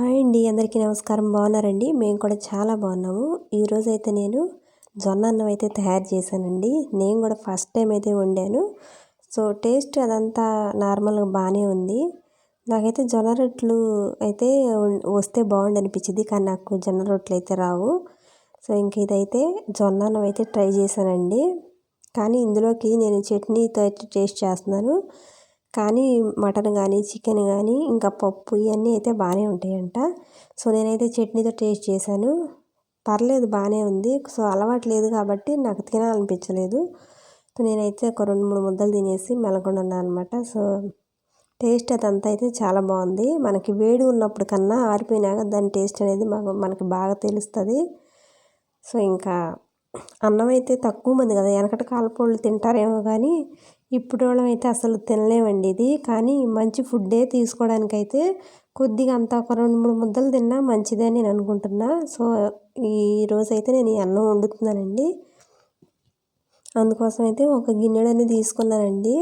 Hi అండి అందరికీ నమస్కారం. బాగున్నారండి? మేము కూడా చాలా బాగున్నాము. ఈరోజైతే నేను జొన్న అన్నం అయితే తయారు చేశానండి. నేను కూడా ఫస్ట్ టైం అయితే వండాను. సో టేస్ట్ అదంతా నార్మల్గా బాగానే ఉంది. నాకైతే జొన్న రొట్టెలు అయితే వస్తే బాగుండు అనిపించింది కానీ నాకు జొన్న రొట్లు అయితే రావు. సో ఇంక ఇదైతే జొన్న అన్నం అయితే ట్రై చేశానండి. కానీ ఇందులోకి నేను చట్నీతో అయితే టేస్ట్ చేస్తున్నాను. కానీ మటన్ కానీ చికెన్ కానీ ఇంకా పప్పు ఇవన్నీ అయితే బాగానే ఉంటాయంట. సో నేనైతే చట్నీతో టేస్ట్ చేశాను. పర్లేదు బాగానే ఉంది. సో అలవాటు లేదు కాబట్టి నాకు తినాలనిపించలేదు. సో నేనైతే ఒక రెండు మూడు ముద్దలు తినేసి మెలకొండున్నాను అనమాట. సో టేస్ట్ అదంతా అయితే చాలా బాగుంది. మనకి వేడి ఉన్నప్పుడు కన్నా ఆరిపోయినాక దాని టేస్ట్ అనేది మాకు మనకి బాగా తెలుస్తుంది. సో ఇంకా అన్నం అయితే తక్కువ మంది కదా వెనకటి కాలపోళ్ళు తింటారేమో కానీ ఇప్పుడు అయితే అసలు తినలేమండి ఇది. కానీ మంచి ఫుడ్డే తీసుకోవడానికైతే కొద్దిగా అంత ఒక రెండు మూడు ముద్దలు తిన్నా మంచిదే నేను అనుకుంటున్నా. సో ఈరోజు అయితే నేను ఈ అన్నం వండుతున్నానండి. అందుకోసం అయితే ఒక గిన్నెడని తీసుకున్నానండి.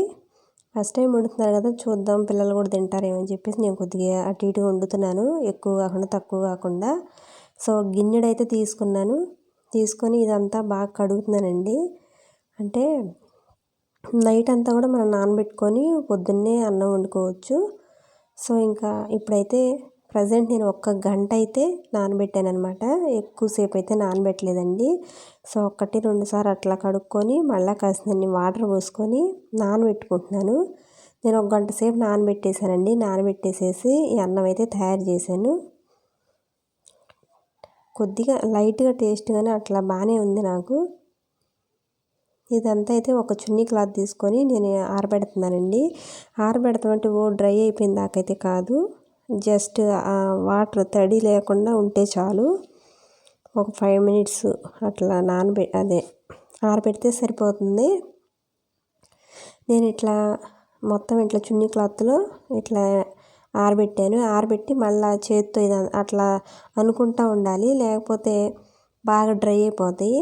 ఫస్ట్ టైం వండుతున్నారు కదా చూద్దాం పిల్లలు కూడా తింటారేమని అని చెప్పేసి నేను కొద్దిగా అటు ఇటు వండుతున్నాను. ఎక్కువ కాకుండా తక్కువ కాకుండా. సో గిన్నెడైతే తీసుకున్నాను. తీసుకొని ఇదంతా బాగా కడుగుతున్నానండి. అంటే నైట్ అంతా కూడా మనం నానబెట్టుకొని పొద్దున్నే అన్నం వండుకోవచ్చు. సో ఇంకా ఇప్పుడైతే ప్రజెంట్ నేను ఒక్క గంట అయితే నానబెట్టాను అనమాట ఎక్కువసేపు అయితే నానబెట్టలేదండి. సో ఒకటి రెండుసార్లు అట్లా కడుక్కొని మళ్ళీ కాసినన్ని వాటర్ పోసుకొని నానబెట్టుకుంటున్నాను. నేను ఒక గంట సేపు నానబెట్టేశానండి. నానబెట్టేసేసి ఈ అన్నం అయితే తయారు చేశాను. కొద్దిగా లైట్గా టేస్ట్గానే అట్లా బాగానే ఉంది నాకు. ఇదంతా అయితే ఒక చున్నీ క్లాత్ తీసుకొని నేను ఆరబెడుతున్నానండి. ఆరబెడతామంటే ఓ డ్రై అయిపోయిన దాకైతే కాదు. జస్ట్ వాటర్ తడి లేకుండా ఉంటే చాలు. ఒక ఫైవ్ మినిట్స్ అట్లా నానబె అదే ఆరబెడితే సరిపోతుంది. నేను ఇట్లా మొత్తం ఇట్లా చున్నీ క్లాత్లో ఇట్లా ఆరబెట్టాను. ఆరబెట్టి మళ్ళీ చేతితో ఇది అట్లా అనుకుంటా ఉండాలి. లేకపోతే బాగా డ్రై అయిపోతాయి.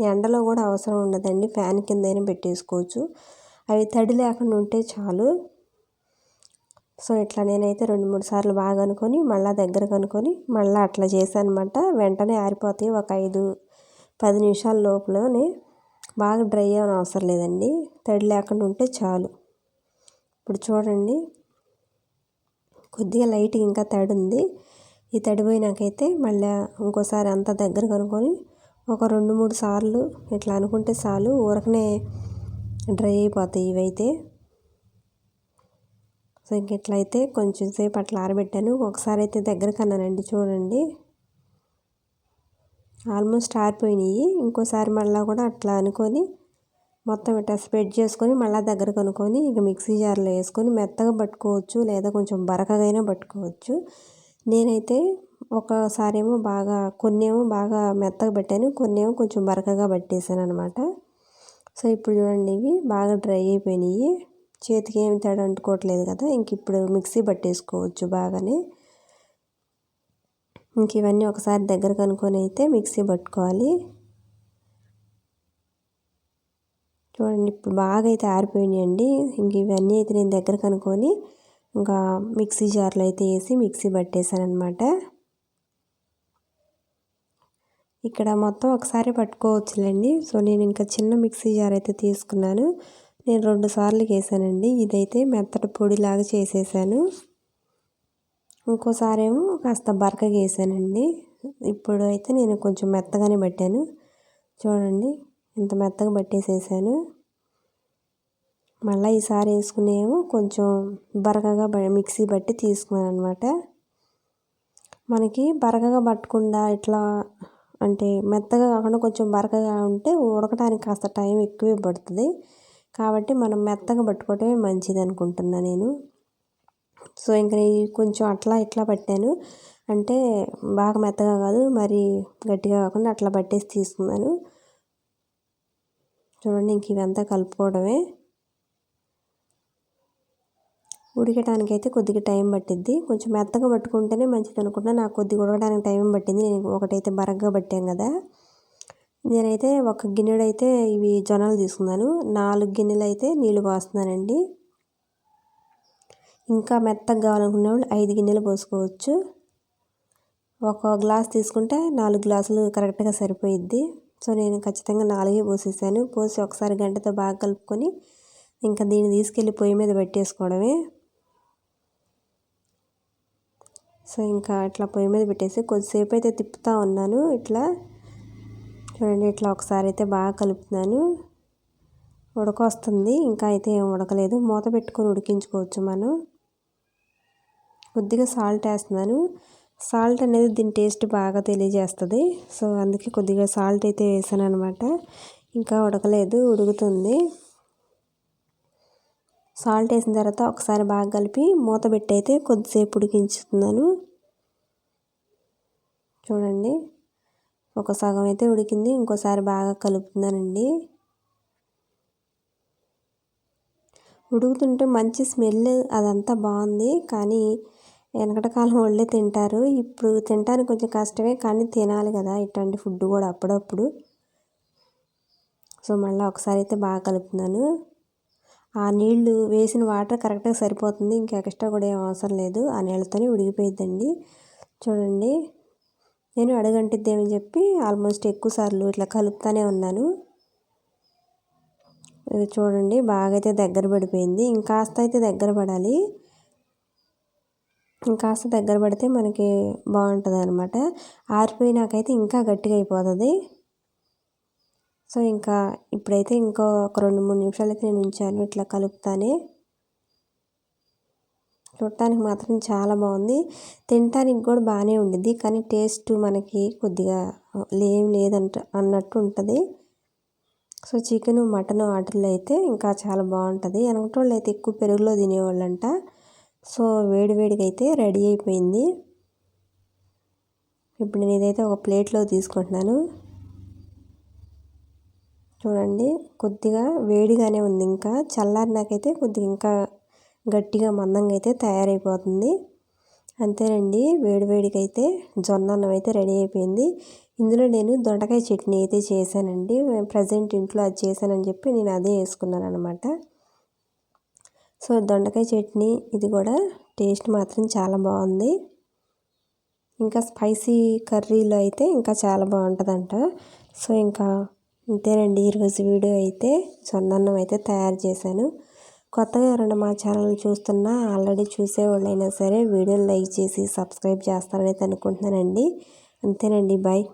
ఎండలో కూడా అవసరం ఉండదండి. ఫ్యాన్ కిందైనా పెట్టేసుకోవచ్చు. అవి తడి లేకుండా ఉంటే చాలు. సో ఇట్లా నేనైతే రెండు మూడు సార్లు బాగా అనుకొని మళ్ళీ దగ్గర కనుకొని మళ్ళీ అట్లా చేశానమాట. అనమాట వెంటనే ఆరిపోతాయి. ఒక ఐదు పది నిమిషాల లోపలనే బాగా డ్రై అవ్వని అవసరం లేదండి. తడి లేకుండా ఉంటే చాలు. ఇప్పుడు చూడండి. కొద్దిగా లైట్ ఇంకా తడి ఉంది. ఈ తడిపోయినాకైతే మళ్ళీ ఇంకోసారి అంతా దగ్గర కనుక్కొని ఒక రెండు మూడు సార్లు ఇట్లా అనుకుంటే చాలు ఊరకనే డ్రై అయిపోతాయి ఇవైతే. సో ఇంక ఇట్లయితే కొంచెం సేపు అట్లా ఆరబెట్టాను. ఒకసారి అయితే దగ్గర కన్నానండి చూడండి. ఆల్మోస్ట్ ఆరిపోయినాయి. ఇంకోసారి మళ్ళీ కూడా అట్లా అనుకొని మొత్తం ఇట్లా స్ప్రెడ్ చేసుకొని మళ్ళీ దగ్గర కనుక్కొని ఇక మిక్సీ జార్లో వేసుకొని మెత్తగా పట్టుకోవచ్చు లేదా కొంచెం బరకగా అయినా పట్టుకోవచ్చు. నేనైతే ఒకసారి ఏమో బాగా కొన్ని ఏమో బాగా మెత్తగా పెట్టాను కొన్ని ఏమో కొంచెం బరకగా పట్టేసాను అనమాట సో ఇప్పుడు చూడండి ఇవి బాగా డ్రై అయిపోయినాయి. చేతికి ఏమి తేడా అంటుకోవట్లేదు కదా ఇంక ఇప్పుడు మిక్సీ పట్టేసుకోవచ్చు బాగానే. ఇంక ఇవన్నీ ఒకసారి దగ్గర కనుక్కొని అయితే మిక్సీ పట్టుకోవాలి. చూడండి ఇప్పుడు బాగా అయితే ఆరిపోయినాయండి. ఇంక ఇవన్నీ అయితే నేను దగ్గర కనుక్కొని ఇంకా మిక్సీ జార్లో అయితే వేసి మిక్సీ పట్టేశాను అనమాట ఇక్కడ మొత్తం ఒకసారి పట్టుకోవచ్చులేండి. సో నేను ఇంకా చిన్న మిక్సీ జార్ అయితే తీసుకున్నాను. నేను రెండు సార్లు వేసానండి ఇదైతే మెత్తటి పొడిలాగా చేసేసాను. ఇంకోసారి ఏమో కాస్త బరకగా వేసానండి ఇప్పుడు అయితే నేను కొంచెం మెత్తగానే పట్టాను చూడండి ఇంత మెత్తగా పట్టేసేసాను మళ్ళీ ఈసారి వేసుకునేమో కొంచెం బరకగా మిక్సీ బట్టి తీసుకున్నాను అనమాట మనకి బరకగా పట్టకుండా ఇట్లా అంటే మెత్తగా కాకుండా కొంచెం బరకగా ఉంటే ఉడకడానికి కాస్త టైం ఎక్కువే పడుతుంది. కాబట్టి మనం మెత్తగా పట్టుకోవటమే మంచిది అనుకుంటున్నా నేను. సో ఇంకా కొంచెం అట్లా ఇట్లా పట్టాను. అంటే బాగా మెత్తగా కాదు మరి గట్టిగా కాకుండా అట్లా పట్టేసి తీసుకున్నాను. చూడండి ఇంక ఇవంతా కలుపుకోవడమే. ఉడకడానికి అయితే కొద్దిగా టైం పట్టిద్ది. కొంచెం మెత్తగా పట్టుకుంటేనే మంచిది అనుకుంటున్నా నాకు కొద్దిగా ఉడకడానికి టైం పట్టింది. నేను ఒకటైతే బరగ్గా పట్టాం కదా. నేనైతే ఒక గిన్నెడు అయితే ఇవి జొన్నలు తీసుకున్నాను. నాలుగు గిన్నెలు అయితే నీళ్ళు పోస్తున్నానండి. ఇంకా మెత్తగా కావాలనుకునే వాళ్ళు ఐదు గిన్నెలు పోసుకోవచ్చు. ఒక గ్లాస్ తీసుకుంటే నాలుగు గ్లాసులు కరెక్ట్గా సరిపోయిద్ది. సో నేను ఖచ్చితంగా నాలుగే పోసేసాను. పోసి ఒకసారి గంటతో బాగా కలుపుకొని ఇంకా దీన్ని తీసుకెళ్ళి పొయ్యి మీద పెట్టేసుకోవడమే. సో ఇంకా ఇట్లా పొయ్యి మీద పెట్టేసి కొద్దిసేపు అయితే తిప్పుతూ ఉన్నాను. ఇట్లా చూడండి ఇట్లా ఒకసారి అయితే బాగా కలుపుతున్నాను. ఉడకొస్తుంది. ఇంకా అయితే ఏం ఉడకలేదు. మూత పెట్టుకొని ఉడికించుకోవచ్చు మనం. కొద్దిగా సాల్ట్ వేస్తున్నాను. సాల్ట్ అనేది దీని టేస్ట్ బాగా తెలియజేస్తుంది. సో అందుకే కొద్దిగా సాల్ట్ అయితే వేసాను అనమాట ఇంకా ఉడకలేదు. ఉడుకుతుంది. సాల్ట్ వేసిన తర్వాత ఒకసారి బాగా కలిపి మూత పెట్టి అయితే కొద్దిసేపు ఉడికించుతున్నాను. చూడండి ఒక సగం అయితే ఉడికింది ఇంకోసారి బాగా కలుపుతున్నానండి. ఉడుకుతుంటే మంచి స్మెల్ అదంతా బాగుంది కానీ వెనకట కాలం వాళ్ళే తింటారు. ఇప్పుడు తినడానికి కొంచెం కష్టమే కానీ తినాలి కదా ఇట్లాంటి ఫుడ్ కూడా అప్పుడప్పుడు. సో మళ్ళీ ఒకసారి అయితే బాగా కలుపుతున్నాను. ఆ నీళ్ళు వేసిన వాటర్ కరెక్ట్గా సరిపోతుంది. ఇంకా ఎక్స్ట్రా కూడా ఏం అవసరం లేదు. ఆ నీళ్ళతోనే ఉడికిపోయిద్దండి. చూడండి. నేను అడగంటిద్దేమని చెప్పి ఆల్మోస్ట్ ఎక్కువ సార్లు ఇట్లా కలుపుతానే ఉన్నాను. ఇది చూడండి. బాగా అయితే దగ్గర పడిపోయింది. ఇంకాస్త అయితే దగ్గర పడాలి. ఇంకాస్త దగ్గర పడితే మనకి బాగుంటుంది అనమాట ఆరిపోయినాకైతే ఇంకా గట్టిగా అయిపోతుంది. సో ఇంకా ఇప్పుడైతే ఇంకో ఒక రెండు మూడు నిమిషాలు అయితే నేను ఉంచాను ఇట్లా కలుపుతానే. చూడటానికి మాత్రం చాలా బాగుంది. తినటానికి కూడా బాగానే ఉండిద్ది కానీ టేస్ట్ మనకి కొద్దిగా లేం లేదంట అన్నట్టు ఉంటుంది. సో చికెన్ మటన్ వాటిల్లో అయితే ఇంకా చాలా బాగుంటుంది. వెనకటోళ్ళు అయితే ఎక్కువ పెరుగులో తినేవాళ్ళంట. సో వేడివేడిగా అయితే రెడీ అయిపోయింది. ఇప్పుడు నేను ఇదైతే ఒక ప్లేట్లో తీసుకుంటున్నాను. చూడండి కొద్దిగా వేడిగానే ఉంది ఇంకా. చల్లారినాకైతే కొద్దిగా ఇంకా గట్టిగా మందంగా అయితే తయారైపోతుంది. అంతేనండి వేడివేడికైతే జొన్న అన్నం అయితే రెడీ అయిపోయింది. ఇందులో నేను దొండకాయ చట్నీ అయితే చేశానండి. ప్రజెంట్ ఇంట్లో అది చేశానని చెప్పి నేను అదే వేసుకున్నాను అనమాట సో దొండకాయ చట్నీ ఇది కూడా టేస్ట్ మాత్రం చాలా బాగుంది. ఇంకా స్పైసీ కర్రీలో అయితే ఇంకా చాలా బాగుంటుందంట. సో ఇంకా అంతేనండి. ఈరోజు వీడియో అయితే సొందన్నం అయితే తయారు చేశాను. కొత్తగా ఎవరైనా మా ఛానల్ చూస్తున్నా ఆల్రెడీ చూసేవాళ్ళైనా సరే వీడియోని లైక్ చేసి సబ్స్క్రైబ్ చేస్తారని అనుకుంటున్నానండి. అంతేనండి. బాయ్.